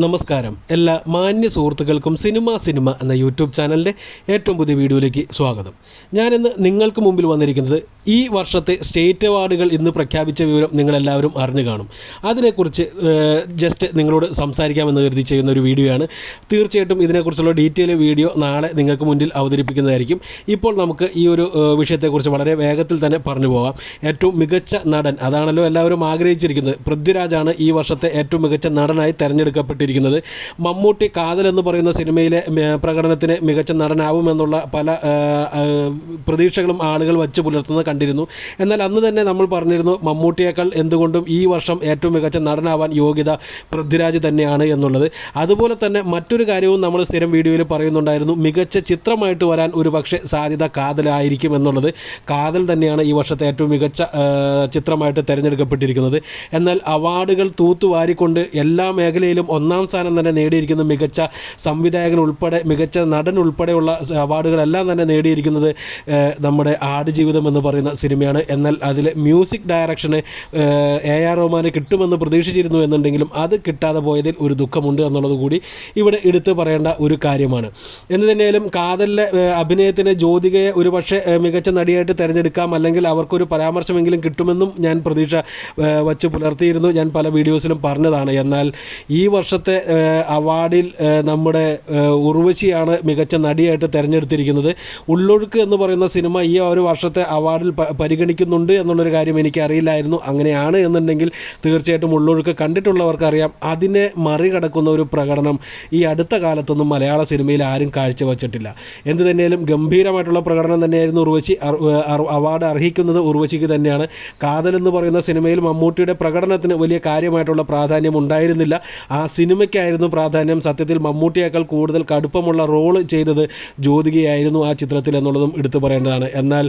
നമസ്കാരം. എല്ലാ മാന്യ സുഹൃത്തുക്കൾക്കും സിനിമ സിനിമ എന്ന യൂട്യൂബ് ചാനലിന്റെ ഏറ്റവും പുതിയ വീഡിയോയിലേക്ക് സ്വാഗതം. ഞാനിന്ന് നിങ്ങൾക്ക് മുമ്പിൽ വന്നിരിക്കുന്നത് ഈ വർഷത്തെ സ്റ്റേറ്റ് അവാർഡുകൾ ഇന്ന് പ്രഖ്യാപിച്ച വിവരം നിങ്ങളെല്ലാവരും അറിഞ്ഞു കാണും. അതിനെക്കുറിച്ച് ജസ്റ്റ് നിങ്ങളോട് സംസാരിക്കാമെന്ന് കരുതി ചെയ്യുന്ന ഒരു വീഡിയോയാണ്. തീർച്ചയായിട്ടും ഇതിനെക്കുറിച്ചുള്ള ഡീറ്റെയിൽ വീഡിയോ നാളെ നിങ്ങൾക്ക് മുന്നിൽ അവതരിപ്പിക്കുന്നതായിരിക്കും. ഇപ്പോൾ നമുക്ക് ഈ ഒരു വിഷയത്തെക്കുറിച്ച് വളരെ വേഗത്തിൽ തന്നെ പറഞ്ഞു പോകാം. ഏറ്റവും മികച്ച നടൻ അതാണല്ലോ എല്ലാവരും ആഗ്രഹിച്ചിരിക്കുന്നത്. പൃഥ്വിരാജാണ് ഈ വർഷത്തെ ഏറ്റവും മികച്ച നടനായി തെരഞ്ഞെടുക്കപ്പെട്ടിരിക്കുന്നത് മമ്മൂട്ടി കാതൽ എന്ന് പറയുന്ന സിനിമയിലെ പ്രകടനത്തിന് മികച്ച നടനാവുമെന്നുള്ള പല പ്രതീക്ഷകളും ആളുകൾ വച്ച് പുലർത്തുന്നത് കണ്ടിരുന്നു. എന്നാൽ അന്ന് തന്നെ നമ്മൾ പറഞ്ഞിരുന്നു മമ്മൂട്ടിയേക്കാൾ എന്തുകൊണ്ടും ഈ വർഷം ഏറ്റവും മികച്ച നടനാവാൻ യോഗ്യത പൃഥ്വിരാജ് തന്നെയാണ് എന്നുള്ളത്. അതുപോലെ തന്നെ മറ്റൊരു കാര്യവും നമ്മൾ സ്ഥിരം വീഡിയോയിൽ പറയുന്നുണ്ടായിരുന്നു. മികച്ച ചിത്രമായിട്ട് വരാൻ ഒരു പക്ഷേ സാധ്യത കാതലായിരിക്കും എന്നുള്ളത്. കാതൽ തന്നെയാണ് ഈ വർഷത്തെ ഏറ്റവും മികച്ച ചിത്രമായിട്ട് തിരഞ്ഞെടുക്കപ്പെട്ടിരിക്കുന്നത്. എന്നാൽ അവാർഡുകൾ തൂത്തുവാരിക്കൊണ്ട് എല്ലാ മേഖലയിലും ഒന്നാം സ്ഥാനം തന്നെ നേടിയിരിക്കുന്ന. മികച്ച സംവിധായകൻ ഉൾപ്പെടെ മികച്ച നടൻ ഉൾപ്പെടെയുള്ള അവാർഡുകളെല്ലാം തന്നെ നേടിയിരിക്കുന്നത് നമ്മുടെ ആടുജീവിതം എന്ന് പറയുന്ന സിനിമയാണ്. എന്നാൽ അതിലെ മ്യൂസിക് ഡയറക്ഷന് എ ആർ റഹ്മാന് കിട്ടുമെന്ന് പ്രതീക്ഷിച്ചിരുന്നു എന്നുണ്ടെങ്കിലും അത് കിട്ടാതെ പോയതിൽ ഒരു ദുഃഖമുണ്ട് എന്നുള്ളത് കൂടി ഇവിടെ എടുത്തു പറയേണ്ട ഒരു കാര്യമാണ്. എന്ന് തന്നെയാലും കാതലിലെ അഭിനയത്തിന് ജ്യോതികയെ ഒരു പക്ഷേ മികച്ച നടിയായിട്ട് തിരഞ്ഞെടുക്കാം അല്ലെങ്കിൽ അവർക്കൊരു പരാമർശമെങ്കിലും കിട്ടുമെന്നും ഞാൻ പ്രതീക്ഷ വച്ച് പുലർത്തിയിരുന്നു. ഞാൻ പല വീഡിയോസിലും പറഞ്ഞതാണ്. എന്നാൽ ഈ വർഷത്തെ ഏഹ്, അവാർഡിൽ നമ്മുടെ ഉർവശിയാണ് മികച്ച നടിയായിട്ട് തിരഞ്ഞെടുത്തിരിക്കുന്നത്. ഉള്ളൊഴുക്ക് എന്ന് പറയുന്ന സിനിമ ഈ ഒരു വർഷത്തെ അവാർഡിൽ പരിഗണിക്കുന്നുണ്ട് എന്നുള്ളൊരു കാര്യം എനിക്കറിയില്ലായിരുന്നു. അങ്ങനെയാണ് എന്നുണ്ടെങ്കിൽ തീർച്ചയായിട്ടും ഉള്ളൊഴുക്ക് കണ്ടിട്ടുള്ളവർക്കറിയാം. അതിനെ മറികടക്കുന്ന ഒരു പ്രകടനം ഈ അടുത്ത കാലത്തൊന്നും മലയാള സിനിമയിൽ ആരും കാഴ്ചവെച്ചിട്ടില്ല. എന്ത് തന്നെയാലും ഗംഭീരമായിട്ടുള്ള പ്രകടനം തന്നെയായിരുന്നു ഉർവശി അവാർഡ് അർഹിക്കുന്നത്. ഉർവശിക്ക് തന്നെയാണ്. കാതൽ എന്ന് പറയുന്ന സിനിമയിൽ മമ്മൂട്ടിയുടെ പ്രകടനത്തിന് വലിയ കാര്യമായിട്ടുള്ള പ്രാധാന്യം ഉണ്ടായിരുന്നില്ല. ആ സിനിമയ്ക്കായിരുന്നു പ്രാധാന്യം. സത്യത്തിൽ മമ്മൂട്ടിയേക്കാൾ കൂടുതൽ കടുപ്പമുള്ള റോൾ ചെയ്തത് ജ്യോതികയായിരുന്നു ആ ചിത്രത്തിൽ എന്നുള്ളതും എടുത്തു പറയേണ്ടതാണ്. എന്നാൽ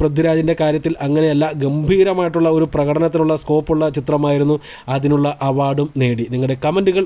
പൃഥ്വിരാജിന്റെ കാര്യത്തിൽ അങ്ങനെയല്ല. ഗംഭീരമായിട്ടുള്ള ഒരു പ്രകടനത്തിനുള്ള സ്കോപ്പുള്ള ചിത്രമായിരുന്നു അതിനുള്ള അവാർഡും നേടി. നിങ്ങളുടെ കമന്റുകൾ